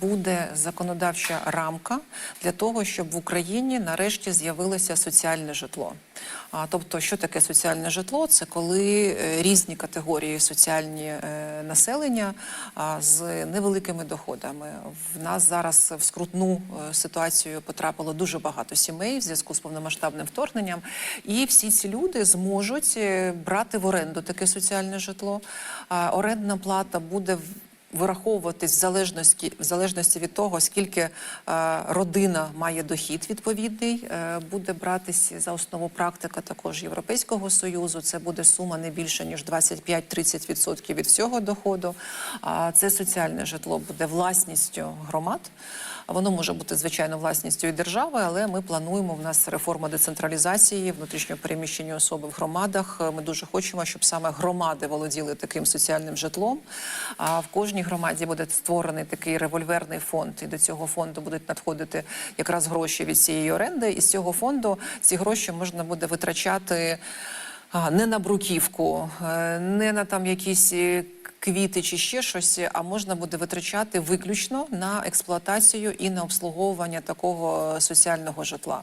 Буде законодавча рамка для того, щоб в Україні нарешті з'явилося соціальне житло. А, тобто, що таке соціальне житло? Це коли е, різні категорії соціальні е, населення а, з невеликими доходами. В нас зараз в скрутну е, ситуацію потрапило дуже багато сімей в зв'язку з повномасштабним вторгненням, і всі ці люди зможуть е, брати в оренду таке соціальне житло. А, орендна плата буде вираховуватись в залежності, в залежності від того, скільки е, родина має дохід відповідний, е, буде братись за основу практика також Європейського союзу. Це буде сума не більше ніж 25-30% від всього доходу. А це соціальне житло буде власністю громад. Воно може бути звичайно власністю і держави, але ми плануємо. В нас реформа децентралізації, внутрішньо переміщені особи в громадах. Ми дуже хочемо, щоб саме громади володіли таким соціальним житлом. А в кожній громаді буде створений такий револьверний фонд, і до цього фонду будуть надходити якраз гроші від цієї оренди. І з цього фонду ці гроші можна буде витрачати. а, Не на бруківку, е, не на там якісь е, квіти чи ще щось, а можна буде витрачати виключно на експлуатацію і на обслуговування такого соціального житла.